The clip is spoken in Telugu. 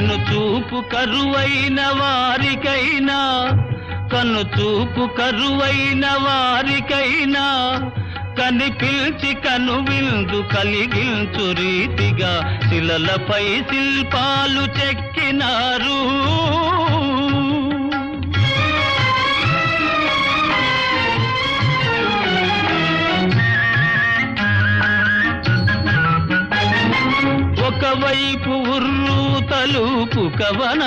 కన్ను చూపు కరువైన వారికైనా కన్ను చూపు కరువైన వారికైనా కనిపించి కను విందు కలిగించు రీతిగా శిలలపై శిల్పాలు చెక్కినారు. ఒకవైపు ఉర్రు తలుపు కవన